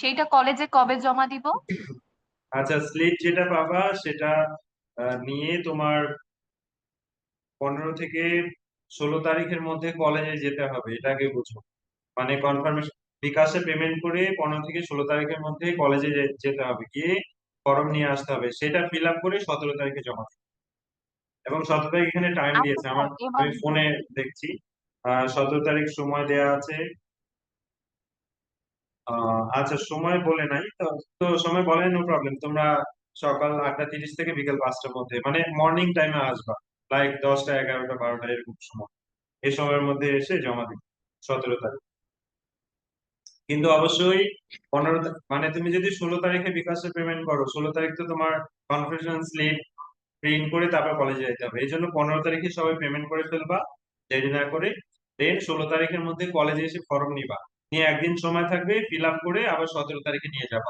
সেইটা কলেজে কবে জমা দিব? আচ্ছা স্লিপ যেটা পাবা সেটা নিয়ে তোমার পনেরো থেকে ষোলো তারিখের মধ্যে কলেজে যেতে হবে এটাকে বুঝো। মানে কনফার্মেশন বিকাশে পেমেন্ট করে পনেরো থেকে ষোলো তারিখের মধ্যে কলেজে যেতে হবে গিয়ে ফর্ম নিয়ে আসতে হবে সেটা ফিল আপ করে সতেরো তারিখে জমা দিতে এবং সতেরো তারিখ এখানে টাইম আচ্ছা দিয়েছে আমার আমি ফোনে দেখছি। আহ সতেরো তারিখ সময় দেয়া আছে আচ্ছা সময় বলে নাই। তো তো সময় বলে নো প্রবলেম তোমরা সকাল আটটা তিরিশ থেকে বিকেল পাঁচটার মধ্যে মানে মর্নিং টাইমে আসবা। লাইক দশটা, এগারোটা, বারোটা, এরকম সময়। এই সময়ের মধ্যে এসে জমা দিবে, সতেরো তারিখ। কিন্তু অবশ্যই পনেরো মানে তুমি যদি ষোলো তারিখে বিকাশে পেমেন্ট করো, ষোলো তারিখ তো তোমার কনফার্মেশন স্লিপ প্রিন্ট করে তারপর কলেজে যেতে হবে। এই জন্য পনেরো তারিখে সবাই পেমেন্ট করে ফেলবা। দেরি না করে দেন ষোলো তারিখের মধ্যে কলেজে এসে ফর্ম নিবা। নিয়ে একদিন সময় থাকবে ফিল করে আবার সতেরো তারিখে নিয়ে যাবা।